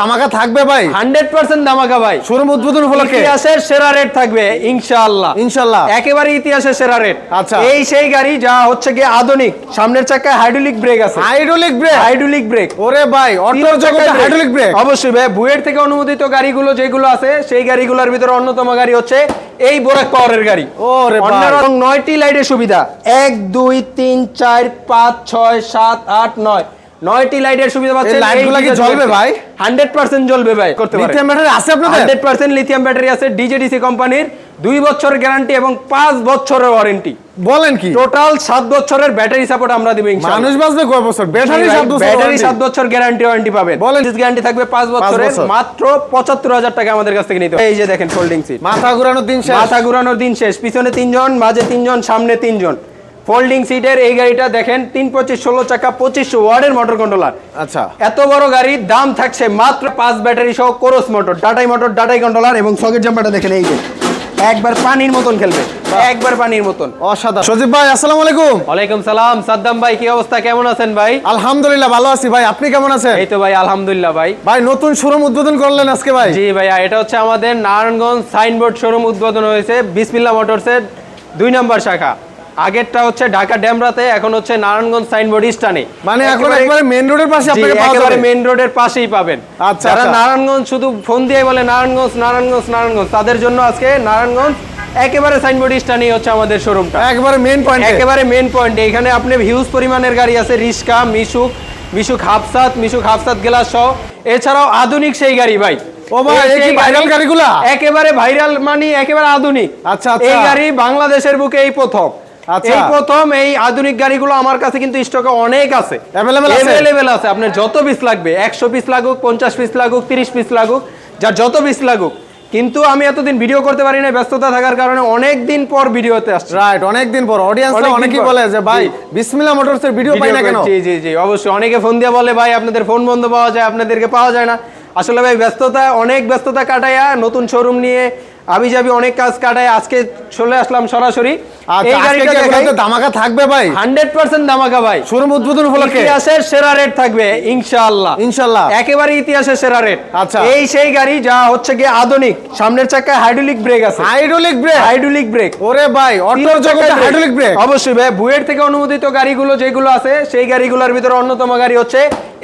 ধামাকা থাকবে ভাই। ভাই। শোরুম উদ্বোধন উপলক্ষে। ইতিহাসের সেরা রেট থাকবে ইনশাআল্লাহ। একেবারে ইতিহাসের সেরা রেট আচ্ছা। এই সেই গাড়ি যা হচ্ছে আধুনিক। সামনের চাকায় হাইড্রোলিক ব্রেক আছে। হাইড্রোলিক ব্রেক হাইড্রোলিক ব্রেক ওরে ভাই অটোর জগতে হাইড্রোলিক ব্রেক অবশ্যই ভাই বুয়েট থেকে অনুমোদিত গাড়িগুলো যেগুলো আছে সেই গাড়িগুলোর ভিতরে অন্যতম গাড়ি হচ্ছে এই বোরাক পাওয়ারের গাড়ি। ওরে। নয়টি লাইটের সুবিধা। এক দুই তিন চার পাঁচ ছয় সাত আট নয়। নয়টি লাইটের সুবিধা পাচ্ছেন লাইটগুলো কি জ্বলবে ভাই? হান্ড্রেড পার্সেন্ট জ্বলবে ভাই। করতে লিথিয়াম ব্যাটারি আছে আপনাদের? হান্ড্রেড পার্সেন্ট লিথিয়াম ব্যাটারি আছে ডিজেডিসি কোম্পানির দুই বছর গ্যারান্টি এবং পাঁচ বছরের ওয়ারেন্টি। বলেন কি? টোটাল সাত বছরের ব্যাটারি সাপোর্ট আমরা দিব মানুষ বাঁচবে কয় বছর? ব্যাটারি সাত বছর ব্যাটারি। সাত বছর গ্যারান্টি ওয়ারেন্টি পাবেন। বলেন। গ্যারান্টি থাকবে পাঁচ বছরের মাত্র পঁচাত্তর হাজার টাকা আমাদের কাছ থেকে নিতে। এই যে দেখেন ফোল্ডিং সিট মাথা ঘুরানোর দিন শেষ। মাথা ঘুরানোর দিন শেষ। পিছনে তিনজন মাঝে তিনজন সামনে তিনজন। ফোল্ডিং সিটের এই গাড়িটা দেখেন তিন পঁচিশ ষোলো চাকা পঁচিশশো ওয়ার্ডের মোটর কন্ট্রোলার আচ্ছা। এত বড় গাড়ির দাম থাকছে মাত্র পাঁচ ব্যাটারি সহ কোরস মোটর ডাটাই মোটর ডাটাই কন্ট্রোলার এবং সকেট জাম্পারটা দেখেন এই যে। একবার পানির মতন খেলবে একবার পানির মতন। অসাধারণ। সজীব ভাই আসসালামু আলাইকুম। ওয়ালাইকুম সালাম। সাদ্দাম ভাই কি অবস্থা? কেমন আছেন ভাই? আলহামদুলিল্লাহ ভালো আছি ভাই। আপনি কেমন আছেন? এই তো ভাই আলহামদুলিল্লাহ ভাই। ভাই নতুন শোরুম উদ্বোধন করলেন আজকে ভাই। জি ভাইয়া এটা হচ্ছে আমাদের নারায়ণগঞ্জ সাইনবোর্ড শোরুম উদ্বোধন হয়েছে বিসমিল্লা মোটরসের দুই নম্বর শাখা। আগেরটা হচ্ছে ঢাকা ড্যামরাতে এখন হচ্ছে নারায়ণগঞ্জ সাইনবোর্ড ইস্টানে। মানে এখন একবারে মেন রোডের পাশে আপনাকে পাওয়া যাবে। মেইন রোডের পাশেই পাবেন। আচ্ছা, যারা আচ্ছা। নারায়ণগঞ্জ শুধু ফোন দিয়ে বলে নারায়ণগঞ্জ নারায়ণগঞ্জ নারায়ণগঞ্জ তাদের জন্য আজকে নারায়ণগঞ্জ একেবারে সাইনবোর্ড ইস্টানেই হচ্ছে আমাদের শোরুমটা। একবারে মেন পয়েন্ট একেবারে মেন পয়েন্ট এখানে আপনি হিউজ পরিমাণের গাড়ি আছে রিস্কা মিশুক মিশুক হাফসাত মিশুক হাফসাত গ্লাস সহ। এছাড়াও আধুনিক সেই গাড়ি ভাই। ও ভাই, এই এই কি সেই viral গাড়ি- গাড়িগুলা? একেবারে ভাইরাল মানে একেবারে আধুনিক। আচ্ছা, আচ্ছা। এই গাড়ি বাংলাদেশের বুকে এই প্রথম। এই প্রথম এই আধুনিক গাড়িগুলো আমার কাছে কিন্তু স্টকে অনেক আছে। Available আছে? Available আছে। আপনার যত পিস লাগবে একশো পিস লাগুক পঞ্চাশ পিস লাগুক তিরিশ পিস লাগুক যার যত পিস লাগুক। কিন্তু আমি এতদিন ভিডিও করতে পারি না ব্যস্ততা থাকার কারণে অনেক দিন পর ভিডিওতে আসছি। রাইট অনেক দিন পর অডিয়েন্স অনেকেই বলে যে ভাই। বিসমিল্লাহ মোটরসের ভিডিও পাই না কেন? জি জি জি। অবশ্যই অনেকে ফোন দিয়ে বলে ভাই আপনাদের ফোন বন্ধ পাওয়া যায় আপনাদেরকে পাওয়া যায় না। আসলে ভাই ব্যস্ততা অনেক ব্যস্ততা কাটাইয়া নতুন শোরুম নিয়ে আমি যাবি অনেক কাজ কাটাই আজকে চলে আসলাম সরাসরি। আচ্ছা আজকে ধামাকা থাকবে ভাই? হান্ড্রেড পার্সেন্ট দামাকা ভাই। শোরুম উদ্বোধন উপলক্ষে? ইতিহাসের সেরা রেট থাকবে ইনশাআল্লাহ। ইনশাল্লাহ একেবারে ইতিহাসের সেরা রেট আচ্ছা। এই সেই গাড়ি যা হচ্ছে গিয়ে আধুনিক। সামনের চাকায় হাইড্রোলিক ব্রেক আছে। হাইড্রোলিক ব্রেক হাইড্রোলিক ব্রেক ওরে ভাই অটোর জগতে হাইড্রোলিক ব্রেক অবশ্যই ভাই বুয়েট থেকে অনুমোদিত গাড়িগুলো যেগুলো আছে সেই গাড়িগুলোর ভিতরে অন্যতম গাড়ি হচ্ছে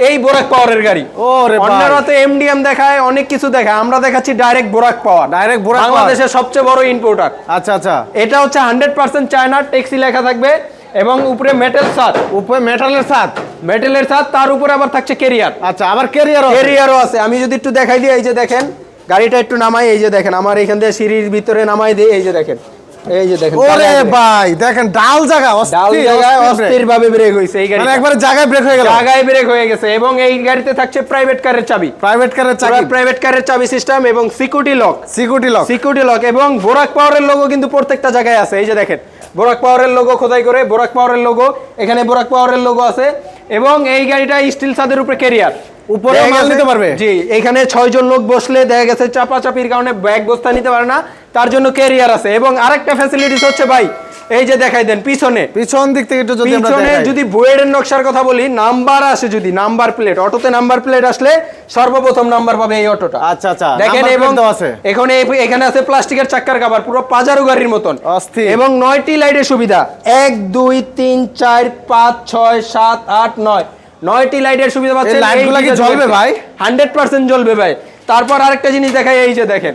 এই বোরাক পাওয়ারের গাড়ি। ওরে। অন্যরা তো এমডিএম দেখায় অনেক কিছু দেখায়। আমরা দেখাচ্ছি ডাইরেক্ট বোরাক পাওয়ার Direct বোরাক বাংলাদেশের সবচেয়ে বড় ইম্পোর্টার আচ্ছা আচ্ছা। এটা হচ্ছে হান্ড্রেড পার্সেন্ট চায়নার ট্যাক্সি লেখা থাকবে এবং উপরে মেটাল সাত। উপরে মেটালের সাথ মেটালের সাত তার উপরে আবার থাকছে কেরিয়ার আচ্ছা আবার ক্যারিয়ার কেরিয়ারও আছে। আমি যদি একটু দেখাই দিই এই যে দেখেন গাড়িটা একটু নামাই এই যে দেখেন আমার এখান থেকে সিঁড়ির ভিতরে নামাই দিই এই যে দেখেন। এই যে দেখেন ওরে ভাই দেখেন ডাল জায়গা ডাল জায়গায় অস্থির অস্থির ভাবে ব্রেক এই। মানে একবারে জায়গায় ব্রেক হয়ে গেল। জায়গায় ব্রেক হয়ে গেছে এবং এই গাড়িতে থাকছে প্রাইভেট কারের চাবি। প্রাইভেট কারের চাকরি প্রাইভেট কারের চাবি সিস্টেম এবং security lock security lock security lock এবং বোরাক পাওয়ারের লোগো কিন্তু প্রত্যেকটা জায়গায় আছে এই যে দেখেন। বোরাক পাওয়ারের লোগো খোদাই করে বোরাক পাওয়ারের লোগো এখানে বোরাক পাওয়ারের লোগো আছে এবং এই গাড়িটা স্টিল ছাদের উপরে ক্যারিয়ার উপরে মাল নিতে পারবে? জি এখানে ছয়জন লোক বসলে দেখা গেছে চাপা চাপির কারণে ব্যাগ বস্তা নিতে পারে না। তার জন্য ক্যারিয়ার আছে। এবং আরেকটা ফ্যাসিলিটিস হচ্ছে ভাই এই যে দেখাই দেন পিছনে। পিছন দিক থেকে একটু যদি আমরা পিছনে যদি বুয়েটের নকশার কথা বলি নাম্বার আসে যদি নাম্বার প্লেট অটোতে নাম্বার প্লেট আসলে সর্বপ্রথম নাম্বার পাবে এই অটোটা। আচ্ছা, আচ্ছা, দেখেন এবং আছে। এখানে এখানে আছে প্লাস্টিকের চাক্কার কাভার পুরো পাজারো গাড়ির মতন। এবং নয়টি লাইটের সুবিধা এক দুই তিন চার পাঁচ ছয় সাত আট নয়। নয়টি লাইটের সুবিধা পাচ্ছেন এই লাইটগুলা কি জ্বলবে ভাই? হান্ড্রেড পার্সেন্ট জ্বলবে ভাই। তারপর আরেকটা জিনিস দেখাই এই যে দেখেন।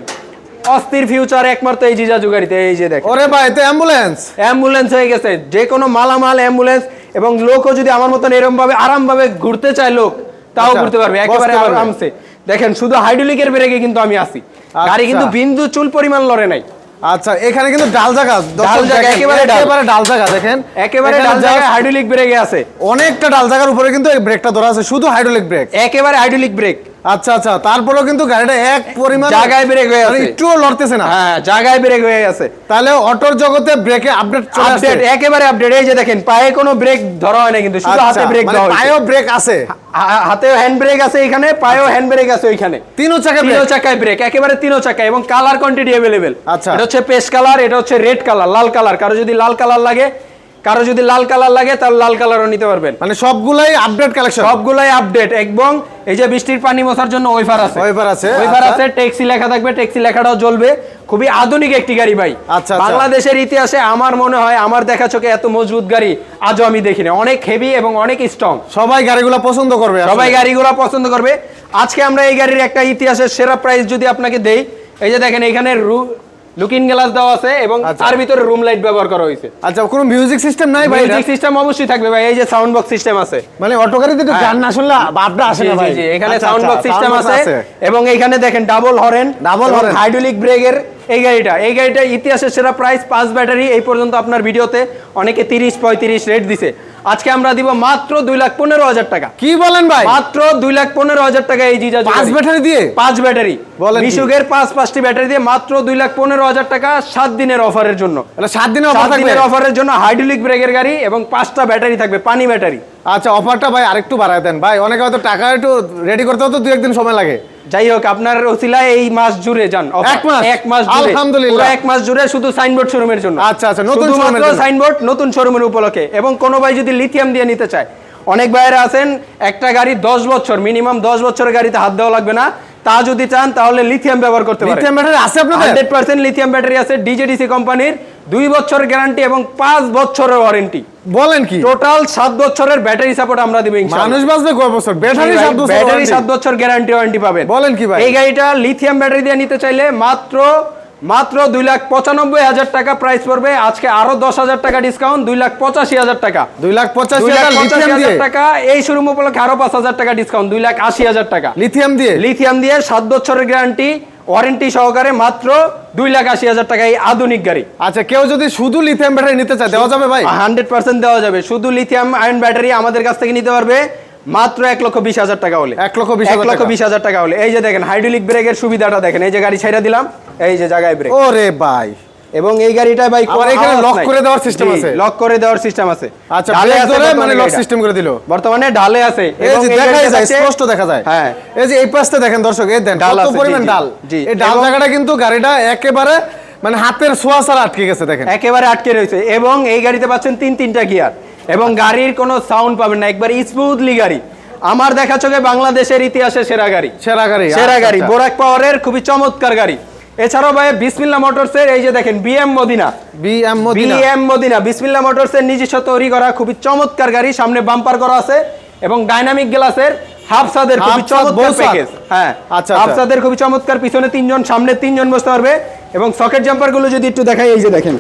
অস্থির ফিউচার একমাত্র এই জিজা জুগারিতে এই যে দেখেন। ওরে ভাই তো অ্যাম্বুলেন্স অ্যাম্বুলেন্স হয়ে গেছে। যে কোনো মালামাল অ্যাম্বুলেন্স এবং লোকও যদি আমার মতন এরকম ভাবে আরাম ভাবে ঘুরতে চায় লোক তাও আচ্ছা, ঘুরতে পারবে একেবারে আরামসে। দেখেন শুধু হাইড্রোলিকের ব্রেকে কিন্তু আমি আসি গাড়ি আচ্ছা। কিন্তু বিন্দু চুল পরিমাণ লড়ে নাই। আচ্ছা এখানে কিন্তু একেবারে একেবারে দেখেন। একেবারে হাইড্রোলিক ব্রেকে আছে। অনেকটা ডাল জায়গার উপরে কিন্তু এই ব্রেকটা ধরা আছে শুধু হাইড্রোলিক ব্রেক। একেবারে হাইড্রোলিক ব্রেক। আচ্ছা আচ্ছা তারপরেও কিন্তু গাড়িটা এক পরিমাণ জায়গায় ব্রেক হয়ে মানে আছে। একটুও লড়তেছে না। হ্যাঁ জায়গায় ব্রেক হয়ে গেছে তাহলে অটোর জগতে ব্রেকে আপডেট চলে আসছে। একেবারে আপডেট এই যে দেখেন পায়ে কোনো ব্রেক ধরা হয় না কিন্তু শুধু আচ্ছা, হাতে ব্রেক মানে দেওয়া হয়েছে। পায়েও ব্রেক আছে। হাতেও হ্যান্ড ব্রেক আছে এখানে পায়েও হ্যান্ড ব্রেক আছে ওইখানে। তিনও চাকা তিনো চাকায় ব্রেক একেবারে তিনো চাকা এবং কালার কোয়ান্টিটি অ্যাভেলেবেল আচ্ছা। এটা হচ্ছে পেস্ট কালার এটা হচ্ছে রেড কালার লাল কালার কারও যদি লাল কালার লাগে কারও যদি লাল কালার লাগে তাহলে লাল কালারও নিতে পারবেন। মানে সবগুলাই আপডেট কালেকশন সবগুলাই আপডেট এবং এই যে বৃষ্টির পানি মোছার জন্য ওয়েফার আছে। ওয়েফার আছে, ওয়েফার আচ্ছা। আছে ট্যাক্সি লেখা থাকবে ট্যাক্সি লেখাটাও জ্বলবে। খুবই আধুনিক একটি গাড়ি ভাই। আচ্ছা, আচ্ছা। বাংলাদেশের ইতিহাসে আমার মনে হয় আমার দেখা চোখে এত মজবুত গাড়ি আজও আমি দেখিনি অনেক হেভি এবং অনেক স্ট্রং সবাই গাড়িগুলো পছন্দ করবে সবাই গাড়িগুলো পছন্দ করবে। আজকে আমরা এই গাড়ির একটা ইতিহাসের সেরা প্রাইস যদি আপনাকে দেই এই যে দেখেন এখানে লুকিং গ্লাস দেওয়া আছে এবং আচ্ছা। তার ভিতরে রুম লাইট ব্যবহার করা হয়েছে। আচ্ছা কোনো মিউজিক সিস্টেম নাই ভাই মিউজিক সিস্টেম অবশ্যই থাকবে ভাই এই যে সাউন্ড বক্স সিস্টেম আছে। মানে অটো গাড়িতে তো গান না শুনলে ভাবটা আসে না ভাই। জি, এখানে সাউন্ড বক্স সিস্টেম আছে। এবং এখানে দেখেন double horn Double horn। Hydraulic ব্রেকের এই গাড়িটা এই গাড়িটা ইতিহাসের সেরা প্রাইস পাঁচ ব্যাটারি এই পর্যন্ত আপনার ভিডিওতে অনেকে তিরিশ পঁয়ত্রিশ রেট দিছে। আজকে আমরা দিব মাত্র দুই লাখ পনেরো হাজার টাকা। কি বলেন ভাই? মাত্র দুই লাখ পনেরো হাজার টাকা এই জিজা পাঁচ ব্যাটারি দিয়ে? পাঁচ ব্যাটারি বলেন? মিশুকের পাঁচ পাঁচটি ব্যাটারি দিয়ে মাত্র দুই লাখ পনেরো হাজার টাকা সাত দিনের অফারের জন্য। সাত দিনে অফার সাত দিনের অফারের জন্য হাইড্রোলিক ব্রেকের গাড়ি এবং পাঁচটা ব্যাটারি থাকবে পানি ব্যাটারি। আচ্ছা অফারটা ভাই আরেকটু বাড়ায় দেন। ভাই অনেকে হয়তো টাকা একটু রেডি করতে হতো দুই একদিন সময় লাগে। যাই হোক আপনার ওসিলায় এই মাস জুড়ে যান এক মাস? এক মাস জুড়ে। আলহামদুলিল্লাহ। এক মাস জুড়ে শুধু সাইনবোর্ড শোরুমের জন্য। আচ্ছা, আচ্ছা, নতুন সাইনবোর্ড নতুন শোরুমের উপলক্ষে। এবং কোনো ভাই যদি লিথিয়াম দিয়ে নিতে চায় অনেক ভাইয়েরা আছেন একটা গাড়ি দশ বছর মিনিমাম দশ বছরের গাড়িতে হাত দেওয়া লাগবে না। তা যদি চান তাহলে লিথিয়াম ব্যবহার করতে পারেন। লিথিয়াম ব্যাটারি আছে আপনাদের? হান্ড্রেড পার্সেন্ট লিথিয়াম ব্যাটারি আছে ডিজেডিসি কোম্পানির দুই বছর গ্যারান্টি এবং পাঁচ বছরের ওয়ারেন্টি বলেন কি? টোটাল সাত বছরের ব্যাটারি সাপোর্ট আমরা দিব মানুষ বাঁচবে কয় বছর? ব্যাটারি সাত বছর ব্যাটারি। সাত বছর গ্যারান্টি ওয়ারেন্টি পাবেন। বলেন কি ভাই? এই গাড়িটা লিথিয়াম ব্যাটারি দিয়ে নিতে চাইলে মাত্র মাত্র দুই লাখ পঁচানব্বই হাজার টাকা প্রাইস পড়বে। আজকে আরও দশ হাজার টাকা ডিসকাউন্ট দুই লাখ পঁচাশি হাজার টাকা। দুই লাখ পঁচাশি হাজার টাকা এই শোরুম উপলক্ষে আরও পাঁচ হাজার টাকা ডিসকাউন্ট দুই লাখ আশি হাজার টাকা। লিথিয়াম দিয়ে? লিথিয়াম দিয়ে সাত বছরের গ্যারান্টি ওয়ারেন্টি সহকারে মাত্র দুই লাখ আশি হাজার টাকা এই আধুনিক গাড়ি। আচ্ছা কেউ যদি শুধু লিথিয়াম ব্যাটারি নিতে চায় দেওয়া যাবে ভাই? হান্ড্রেড পার্সেন্ট দেওয়া যাবে। শুধু লিথিয়াম আয়ন ব্যাটারি আমাদের কাছ থেকে নিতে পারবে। মাত্র এক লক্ষ বিশ হাজার টাকা হলে। এক লক্ষ বিশ এক লক্ষ বিশ হাজার টাকা হলে। এই যে দেখেন হাইড্রোলিক ব্রেকের সুবিধাটা দেখেন। এই যে গাড়ি ছেড়ে দিলাম এই যে জায়গায় ব্রেক ওরে ভাই। এবং এই গাড়িটা ভাই আবার এখানে lock করে দেওয়ার system আছে? লক করে দেওয়ার সিস্টেম আছে। আচ্ছা ঢালে আছে ধরে মানে লক সিস্টেম করে দিল। বর্তমানে ঢালে আছে। এই যে দেখা যায় স্পষ্ট দেখা যায় হ্যাঁ। এই যে এই পাশটা দেখেন দর্শক এই দেন কত পরিমাণ ডাল। জি। এই ডাল জায়গাটা কিন্তু গাড়িটা একেবারে মানে হাতের ছোঁয়া ছাড়া আটকে গেছে দেখেন। একেবারে আটকে রয়েছে। এবং এই গাড়িতে পাচ্ছেন তিন তিনটা গিয়ার এবং গাড়ির কোনো সাউন্ড পাবেন না। একবার স্মুথলি গাড়ি। আমার দেখা চোখে বাংলাদেশের ইতিহাসে সেরা গাড়ি। সেরা গাড়ি সেরা আচ্ছা, গাড়ি আচ্ছা। বোরাক পাওয়ারের খুবই চমৎকার গাড়ি। এছাড়াও ভাই বিসমিল্লা মোটরসের এই যে দেখেন BM Madina BM Madina BM Madina Bismillah মোটরসের নিজস্ব তৈরি করা খুবই চমৎকার গাড়ি সামনে বাম্পার করা আছে এবং ডাইনামিক গ্লাসের হাফ সাদের খুবই চমৎকার প্যাকেজ হ্যাঁ আচ্ছা, হাফ আচ্ছা। সাদের খুবই চমৎকার পিছনে তিনজন সামনে তিনজন বসতে পারবে এবং সকেট জাম্পারগুলো যদি একটু দেখাই এই যে দেখেন।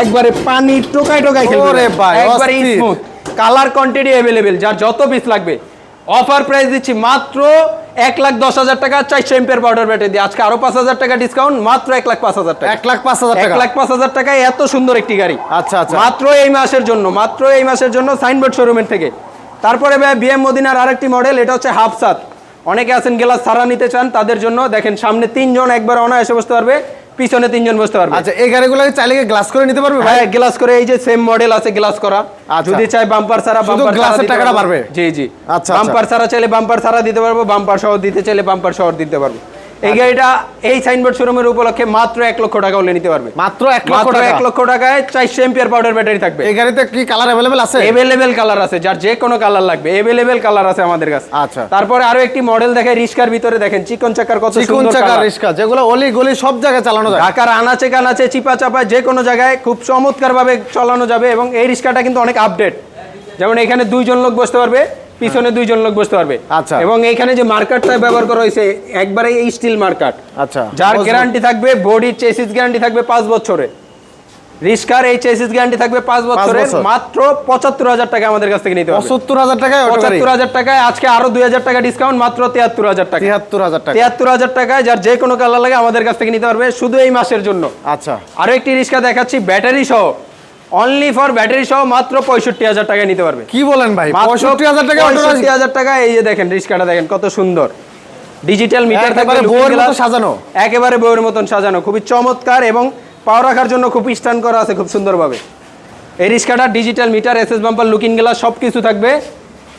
একবারে পানি টোকাই টোকাই খেলবে। ওরে ভাই, একবারে স্মুথ কালার কোয়ান্টিটি অ্যাভেলেবেল যার যত পিস লাগবে। অফার প্রাইস দিচ্ছি মাত্র এক লাখ দশ হাজার টাকা চারশো এম্পের পাউডার ব্যাটারি দিয়ে। আজকে আরও পাঁচ হাজার টাকা ডিসকাউন্ট মাত্র এক লাখ পাঁচ হাজার টাকা। এক লাখ পাঁচ হাজার এক টাকা লাখ পাঁচ হাজার টাকায় এত সুন্দর একটি গাড়ি। আচ্ছা আচ্ছা। মাত্র এই মাসের জন্য মাত্র এই মাসের জন্য সাইনবোর্ড শোরুমের থেকে। তারপরে ভাই বিএম মদিনার আরেকটি মডেল এটা হচ্ছে হাফ সাত অনেকে আছেন গ্লাস সারা নিতে চান তাদের জন্য দেখেন সামনে তিনজন একবার অনায়াসে বসতে পারবে। পিছনে তিনজন বসতে পারবে। আচ্ছা এই গাড়িগুলো চাইলে গ্লাস করে নিতে পারবে ভাই? হ্যাঁ গ্লাস করে এই যে সেম মডেল আছে গ্লাস করা। আচ্ছা। যদি চাই বাম্পার সারা বাম্পার গ্লাসের টাকাটা পারবে। জি জি। আচ্ছা, আচ্ছা। বাম্পার সারা চাইলে বাম্পার সারা দিতে পারব বাম্পার সহ দিতে চাইলে বাম্পার সহ দিতে পারব। এই আচ্ছা। গাড়িটা এই সাইনবোর্ড শোরুমের উপলক্ষে মাত্র এক লক্ষ টাকা হলে নিতে পারবে। মাত্র এক লক্ষ টাকা। এক লক্ষ টাকায় চারশো এম্পিয়ার পাউডার ব্যাটারি থাকবে। এই গাড়িতে কি কালার অ্যাভেলেবেল আছে? এভেলেবেল কালার আছে যার যে কোনো কালার লাগবে। এভেলেবেল কালার আছে আমাদের কাছে। আচ্ছা। তারপরে আরও একটি মডেল দেখে রিস্কার ভিতরে দেখেন চিকন চাকার কত চিকুন সুন্দর চাকা colour। রিক্সা যেগুলো অলি গলি সব জায়গায় চালানো যায়। ঢাকার আনাচে কানাচে চিপা চাপায় যে কোনো জায়গায় খুব চমৎকার ভাবে চালানো যাবে এবং এই রিক্সাটা কিন্তু অনেক আপডেট যেমন এখানে দুইজন লোক বসতে পারবে। পিছনে দুইজন লোক বসতে পারবে। আচ্ছা। এবং এখানে যে মার্কারটা ব্যবহার করা হয়েছে একবারে এই স্টিল মার্কার আচ্ছা যার গ্যারান্টি থাকবে বডির চেসিস গ্যারান্টি থাকবে পাঁচ বছরে। রিস্কার এই চেসিস গ্যারান্টি থাকবে পাঁচ বছরের মাত্র পঁচাত্তর হাজার টাকা আমাদের কাছ থেকে নিতে হবে। পঁচাত্তর হাজার টাকায় পঁচাত্তর হাজার টাকায় আজকে আরও দুই হাজার টাকা ডিসকাউন্ট মাত্র তিয়াত্তর হাজার টাকা। তিয়াত্তর হাজার টাকা। তিয়াত্তর হাজার টাকায় যার যে কোনো কালার লাগে আমাদের কাছ থেকে নিতে পারবে শুধু এই মাসের জন্য। আচ্ছা। আরও একটি রিক্সা দেখাচ্ছি ব্যাটারি সহ। অনলি ফর ব্যাটারি সহ মাত্র পঁয়ষট্টি হাজার টাকায় নিতে পারবে। কি বলেন ভাই? পঁয়ষট্টি হাজার টাকা পঁয়ষট্টি হাজার টাকা এই যে দেখেন রিক্সাটা দেখেন কত সুন্দর। ডিজিটাল মিটার থাকবে বউয়ের মতো সাজানো। একেবারে বউয়ের মতন সাজানো খুবই চমৎকার এবং পাওয়ার রাখার জন্য খুব স্ট্যান্ড করা আছে খুব সুন্দরভাবে। এই রিক্সাটা digital meter SS bumper looking glass সব কিছু থাকবে।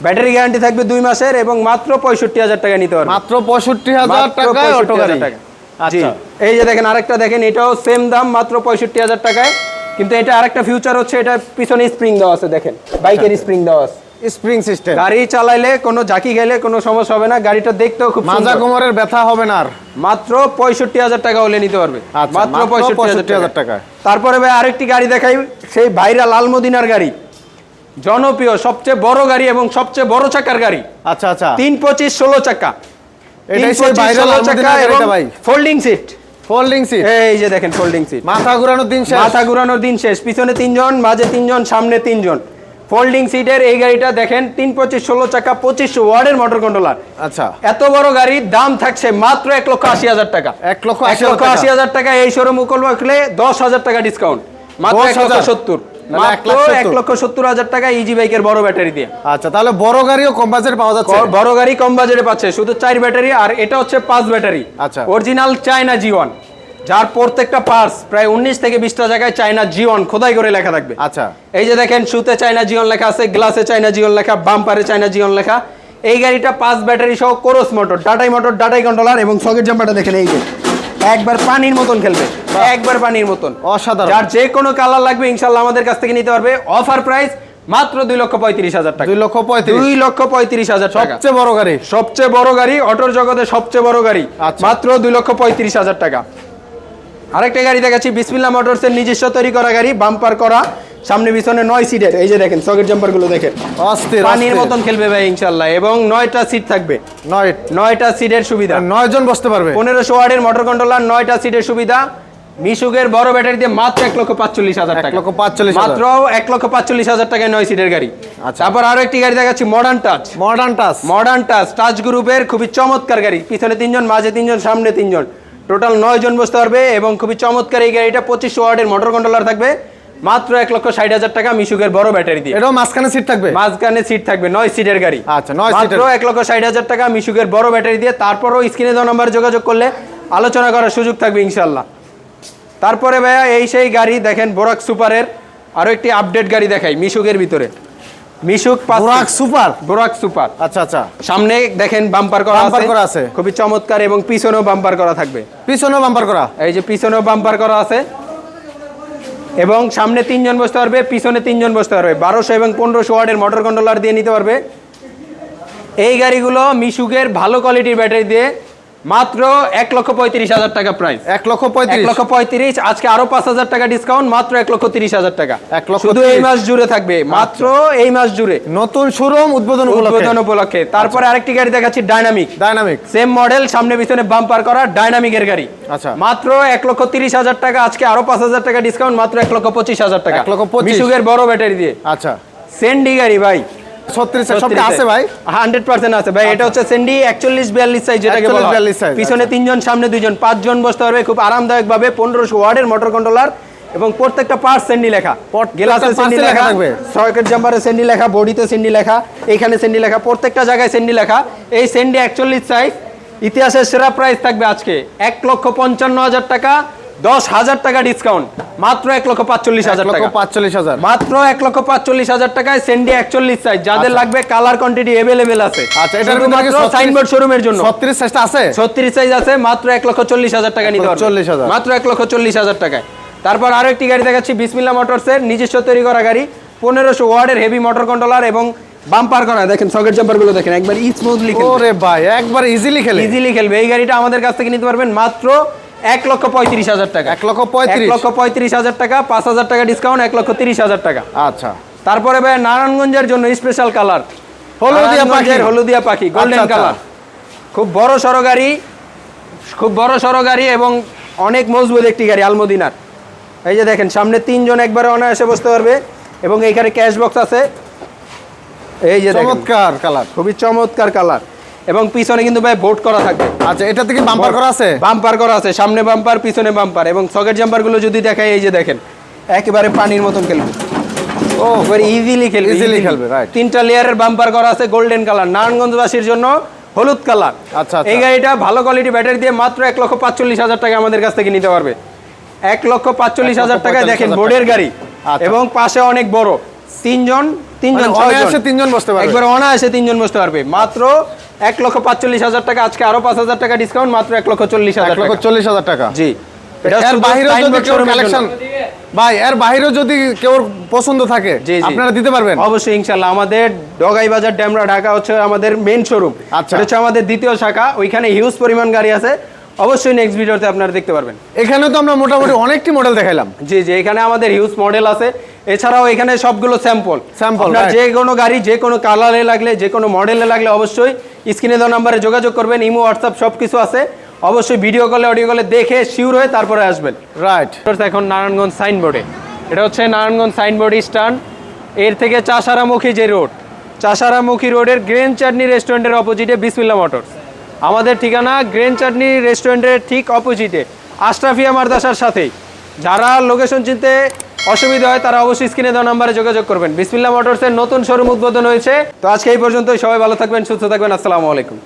ব্যাটারি গ্যারান্টি থাকবে দুই মাসের এবং মাত্র পঁয়ষট্টি হাজার টাকা নিতে পারবে। মাত্র পঁয়ষট্টি হাজার মাত্র টাকায় 65,000 অটো গাড়ি টাকা। আচ্ছা। এই যে দেখেন আরেকটা দেখেন এটাও সেম দাম মাত্র পঁয়ষট্টি হাজার টাকায়। কিন্তু এটা আরেকটা ফিউচার হচ্ছে এটা পিছনে স্প্রিং দেওয়া আছে দেখেন। বাইকের স্প্রিং দেওয়া আছে। স্প্রিং সিস্টেম গাড়ি চালাইলে কোনো ঝাঁকি গেলে কোনো সমস্যা হবে না গাড়িটা দেখতেও খুব মাজা কোমরের ব্যথা হবে না আর। মাত্র পঁয়ষট্টি হাজার টাকা হলে নিতে পারবে। আচ্ছা, মাত্র পঁয়ষট্টি 65,000 হাজার টাকা। তারপরে ভাই আরেকটি গাড়ি দেখাই সেই ভাইরাল আলমদিনার গাড়ি। জনপ্রিয় সবচেয়ে বড় গাড়ি এবং সবচেয়ে বড় চাকার গাড়ি। আচ্ছা আচ্ছা। তিন পঁচিশ ষোলো চাকা। এটাই সেই viral আলমদিনার গাড়িটা ভাই। ফোল্ডিং সিট ফোল্ডিং সিট এই যে দেখেন ফোল্ডিং সিট মাথা ঘুরানোর দিন শেষ। মাথা ঘুরানোর দিন শেষ। পিছনে তিনজন মাঝে তিনজন সামনে তিনজন। ফোল্ডিং সিটের এই গাড়িটা দেখেন তিন পঁচিশ ষোলো চাকা পঁচিশশো ওয়ার্ডের মোটর কন্ট্রোলার আচ্ছা। এত বড় গাড়ির দাম থাকছে মাত্র এক লক্ষ আশি হাজার টাকা। এক লক্ষ এক আশি লক্ষ আশি টাকা। হাজার টাকা এই শোরুম উপলক্ষে দশ হাজার টাকা ডিসকাউন্ট মাত্র এক লক্ষ সত্তর। এক মাত্র লাখ সত্তর। লক্ষ সত্তর হাজার টাকা ইজি বাইকের বড় ব্যাটারি দিয়ে। আচ্ছা তাহলে বড় গাড়িও কম বাজেটে পাওয়া যাচ্ছে। বড় গাড়ি কম বাজেটে পাচ্ছে শুধু চার ব্যাটারি আর এটা হচ্ছে পাঁচ ব্যাটারি আচ্ছা। অরিজিনাল চায়না জি যার প্রত্যেকটা পার্স প্রায় উনিশ থেকে বিশটা জায়গায় চায়না খোদাই করে লেখা থাকবে। আচ্ছা। এই যে দেখেন সুতে চায়না জিওন লেখা আছে গ্লাসে চায়না জিওন লেখা বাম্পারে চায়না জিওন লেখা। এই গাড়িটা পাঁচ ব্যাটারি সহ কোরস মোটর ডাটাই মোটর ডাটাই কন্ট্রোলার এবং সকেট জাম্পারটা দেখেন এই যে। একবার পানির মতন খেলবে। একবার পানির মতন। অসাধারণ। যার যে কোনো কালার লাগবে ইনশাল্লাহ আমাদের কাছ থেকে নিতে পারবে। অফার প্রাইস মাত্র দুই লক্ষ পঁয়ত্রিশ হাজার টাকা। দুই লক্ষ পঁয়ত্রিশ। দুই লক্ষ পঁয়ত্রিশ হাজার সবচেয়ে বড় গাড়ি। সবচেয়ে বড় গাড়ি অটোর জগতে সবচেয়ে বড় গাড়ি। আচ্ছা। মাত্র দুই লক্ষ পঁয়ত্রিশ হাজার টাকা। আরেকটা গাড়ি দেখাচ্ছি বিসমিল্লা মোটরসের নিজস্ব তৈরি করা গাড়ি বাম্পার করা। সামনে পিছনে নয় সিটের এই যে দেখেন সকেট জাম্পারগুলো দেখেন। অস্থির পানির মতন খেলবে ভাই ইনশাল্লাহ এবং নয়টা সিট থাকবে। নয় নয়টা সিটের সুবিধা। নয় জন বসতে পারবে। পনেরোশো ওয়ার্ডের মোটর কন্ট্রোলার নয়টা সিটের সুবিধা। মিশুকের বড় ব্যাটারি দিয়ে মাত্র এক লক্ষ পাঁচচল্লিশ হাজার টাকা। লক্ষ পাঁচচল্লিশ মাত্র এক লক্ষ পাঁচচল্লিশ হাজার টাকায় নয় সিটের গাড়ি। আচ্ছা। তারপর আরও একটি গাড়ি দেখাচ্ছি modern touch modern touch modern touch touch গ্রুপের খুবই চমৎকার গাড়ি। পিছনে তিনজন মাঝে তিনজন সামনে তিনজন। টোটাল নয় জন বসতে পারবে এবং খুবই চমৎকার এই গাড়িটা পঁচিশ ওয়ার্ডের মোটর কন্ট্রোলার থাকবে। মাত্র এক লক্ষ ষাট হাজার টাকা মিশুকের বড় ব্যাটারি দিয়ে। এটাও মাঝখানে সিট থাকবে? মাঝখানে সিট থাকবে নয় সিটের গাড়ি। আচ্ছা, নয় মাত্র। এক লক্ষ ষাট হাজার টাকা মিশুকের বড় ব্যাটারি দিয়ে। তারপরও স্ক্রিনে দেওয়া নাম্বার যোগাযোগ করলে আলোচনা করার সুযোগ থাকবে ইনশাল্লাহ তারপরে ভাইয়া এই সেই গাড়ি দেখেন বোরাক সুপারের আরও একটি আপডেট গাড়ি দেখাই মিশুকের ভিতরে। মিশুক বোরাক সুপার বোরাক সুপার আচ্ছা আচ্ছা। সামনে দেখেন বাম্পার করা আছে। করা আছে। খুবই চমৎকার এবং পিছনেও বাম্পার করা থাকবে। পিছনেও বাম্পার করা? এই যে পিছনেও বাম্পার করা আছে। এবং সামনে তিনজন বসতে পারবে, পিছনে তিনজন বসতে পারবে। বারোশো এবং পনেরোশো ওয়ার্ডের মোটর কন্ট্রোলার দিয়ে নিতে পারবে। এই গাড়িগুলো মিশুকের ভালো কোয়ালিটির ব্যাটারি দিয়ে মাত্র এক লক্ষ পঁয়ত্রিশ হাজার টাকা প্রাইস এক লক্ষ পঁয়ত্রিশ। লক্ষ পঁয়ত্রিশ আজকে আরও পাঁচ হাজার টাকা ডিসকাউন্ট মাত্র এক লক্ষ তিরিশ হাজার টাকা। এক লক্ষ শুধু এই মাস জুড়ে থাকবে মাত্র এই মাস জুড়ে। নতুন শোরুম উদ্বোধন উদ্বোধন উপলক্ষে। তারপরে আরেকটি গাড়ি দেখাচ্ছি ডাইনামিক ডাইনামিক সেম মডেল সামনে পিছনে বাম্পার করা ডাইনামিকের গাড়ি। আচ্ছা। মাত্র এক লক্ষ তিরিশ হাজার টাকা আজকে আরও পাঁচ হাজার টাকা ডিসকাউন্ট মাত্র এক লক্ষ পঁচিশ হাজার টাকা। এক লক্ষ পঁচিশ। বড় ব্যাটারি দিয়ে। আচ্ছা। সেন্ডি গাড়ি ভাই। ছত্রিশ সবটা আছে ভাই? হান্ড্রেড পার্সেন্ট আছে ভাই এটা হচ্ছে সেন্ডি একচল্লিশ বিয়াল্লিশ সাইজ যেটাকে বলা হয়। পিছনে আচ্ছা। তিনজন সামনে দুইজন পাঁচজন বসতে পারবে খুব আরামদায়ক ভাবে পনেরোশো ওয়ার্ডের মোটর কন্ট্রোলার এবং প্রত্যেকটা পার্ট সেন্ডি লেখা। প্রত্যেকটা গ্লাসে সেন্ডি লেখা লেখা থাকবে। সকেট জাম্পারে সেন্ডি লেখা বডিতে সেন্ডি লেখা এইখানে সেন্ডি লেখা প্রত্যেকটা জায়গায় সেন্ডি লেখা। এই সেন্ডি একচল্লিশ সাইজ ইতিহাসের সেরা প্রাইস থাকবে আজকে। এক লক্ষ পঞ্চান্ন হাজার টাকা দশ হাজার টাকা ডিসকাউন্ট মাত্র এক লক্ষ পাঁচচল্লিশ হাজার টাকা। পাঁচচল্লিশ হাজার। মাত্র এক লক্ষ পাঁচচল্লিশ হাজার টাকায় সেন্ডি একচল্লিশ সাইজ যাদের লাগবে কালার কোয়ান্টিটি অ্যাভেলেবেল আছে। আচ্ছা কি শুধুমাত্র সাইনবোর্ড শোরুমের জন্য। ছত্রিশ সাইজটা আছে? ছত্রিশ সাইজ আছে মাত্র এক লক্ষ চল্লিশ হাজার টাকা নিতে পারবে। 40,000 মাত্র এক লক্ষ চল্লিশ হাজার টাকায়। তারপর আরও একটি গাড়ি দেখাচ্ছি বিসমিল্লা মোটরসের নিজস্ব তৈরি করা গাড়ি। পনেরোশো ওয়ার্ডের হেভি মোটর কন্ট্রোলার এবং বাম্পার করা। দেখেন সকেট জাম্পারগুলো দেখেন একবার স্মুথলি ওরে ভাই একবার ইজিলি খেলে। ইজিলি খেলবে। এই গাড়িটা আমাদের কাছ থেকে নিতে পারবেন মাত্র এক লক্ষ পঁয়ত্রিশ হাজার টাকা। এক লক্ষ পঁয়ত্রিশ? লক্ষ পঁয়ত্রিশ হাজার টাকা পাঁচ হাজার টাকা ডিসকাউন্ট এক লক্ষ তিরিশ হাজার টাকা। আচ্ছা। তারপরে ভাই নারায়ণগঞ্জের জন্য স্পেশাল কালার হলুদিয়া পাখি। হলুদিয়া পাখি গোল্ডেন আচ্ছা, আচ্ছা। কালার খুব বড় সড়ো গাড়ি খুব বড় সড়ো গাড়ি এবং অনেক মজবুত একটি গাড়ি আলমদিনার। এই যে দেখেন সামনে তিনজন একবারে অনায়াসে বসতে পারবে এবং এইখানে ক্যাশ বক্স আছে। এই যে চমৎকার কালার খুবই চমৎকার কালার এবং পিছনে কিন্তু ভাই বোট করা থাকবে আচ্ছা এটা থেকে বাম্পার করা আছে বাম্পার করা আছে সামনে বাম্পার পিছনে বাম্পার এবং সকেট জাম্পারগুলো যদি দেখায় এই যে দেখেন একেবারে পানির মতন খেলবে ও এবার ইজিলি খেলবে easily। খেলবে, right. তিনটা লেয়ারের বাম্পার করা আছে গোল্ডেন কালার নারায়ণগঞ্জবাসীর জন্য হলুদ কালার আচ্ছা, আচ্ছা। এই গাড়িটা ভালো কোয়ালিটি ব্যাটারি দিয়ে মাত্র এক লক্ষ পাঁচচল্লিশ হাজার টাকা আমাদের কাছ থেকে নিতে পারবে এক লক্ষ পাঁচচল্লিশ হাজার টাকায় দেখেন বোর্ডের গাড়ি আচ্ছা। এবং পাশে অনেক বড় তিনজন তিনজন মানে অনায়াসে তিনজন বসতে পারবে। একবার অনায়াসে তিনজন বসতে পারবে। মাত্র এক লক্ষ পাঁচচল্লিশ হাজার টাকা আজকে আরও পাঁচ হাজার টাকা ডিসকাউন্ট মাত্র এক লক্ষ চল্লিশ হাজার লক্ষ চল্লিশ হাজার টাকা। জি। এর বাইরেও যদি কেউ কালেকশন ভাই এর বাইরেও যদি কেউ পছন্দ থাকে। আপনারা দিতে পারবেন। অবশ্যই আমাদের ডগাই বাজার ড্যামরা ঢাকা হচ্ছে আমাদের মেন শোরুম আচ্ছা। হচ্ছে আমাদের দ্বিতীয় শাখা। ওইখানে হিউজ পরিমাণ গাড়ি আছে। অবশ্যই নেক্সট ভিডিওতে আপনারা দেখতে পারবেন। এখানে তো আমরা মোটামুটি অনেকটি মডেল দেখাইলাম। জি জি এখানে আমাদের হিউজ মডেল আছে। এছাড়াও এখানে সবগুলো স্যাম্পল স্যাম্পল আপনার যে কোনো গাড়ি যে কোনো কালারে লাগলে যে কোনো মডেলে লাগলে অবশ্যই স্ক্রিনে দেওয়া নাম্বারে যোগাযোগ করবেন ইমো হোয়াটসঅ্যাপ সব কিছু আছে। অবশ্যই ভিডিও কলে অডিও কলে দেখে শিওর হয়ে তারপরে আসবেন। রাইট এখন নারায়ণগঞ্জ সাইনবোর্ডে এটা হচ্ছে নারায়ণগঞ্জ সাইনবোর্ড স্ট্যান্ড এর থেকে চাষারামুখী যে রোড চাষারামুখী রোডের গ্রেন চাটনি রেস্টুরেন্টের অপোজিটে বিসমিল্লা মোটরস আমাদের ঠিকানা গ্রেন চাটনি রেস্টুরেন্টের ঠিক অপোজিটে। আশরাফিয়া মারদাসার সাথেই। যারা লোকেশন চিনতে অসুবিধা হয়, তারা অবশ্যই স্ক্রিনে দেওয়া নাম্বারে যোগাযোগ করবেন। বিসমিল্লা মোটরসের নতুন শোরুম উদ্বোধন হয়েছে। তো আজকে এই পর্যন্তই। সবাই ভালো থাকবেন, সুস্থ থাকবেন। আসসালামু আলাইকুম।